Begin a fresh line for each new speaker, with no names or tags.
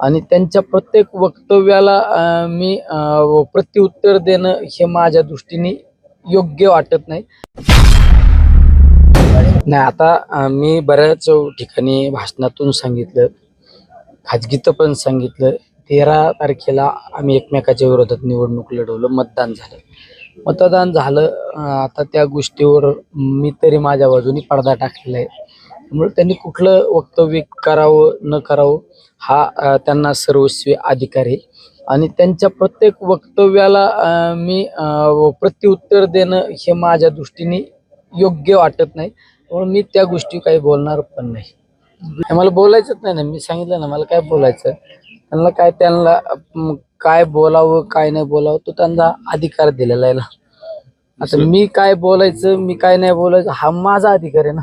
आणि त्यांच्या प्रत्येक वक्तव्याला मी प्रत्युत्तर देणं हे माझ्या दृष्टीने योग्य वाटत नाही. नाही आता मी बऱ्याच ठिकाणी भाषणातून सांगितलं खाजगीत पण सांगितलं तेरा तारखेला आम्ही एकमेकाच्या विरोधात निवडणूक लढवलं मतदान झालं. मतदान झालं आता त्या गोष्टीवर मी तरी माझ्या बाजूनी पडदा टाकलेला आहे. त्यामुळे त्यांनी कुठलं वक्तव्य करावं न करावं हा त्यांना सर्वस्वी अधिकार आहे. आणि त्यांच्या प्रत्येक वक्तव्याला मी प्रत्युत्तर देणं हे माझ्या दृष्टीने योग्य वाटत नाही. त्यामुळे मी त्या गोष्टी काही बोलणार पण नाही. मला बोलायचंच नाही ना. मी सांगितलं ना मला काय बोलायचं? त्यांना काय त्यांना काय बोलावं काय नाही बोलावं तो त्यांना अधिकार दिलेला आहे ना. आता मी काय बोलायचं मी काय नाही बोलायचं हा माझा अधिकार आहे ना.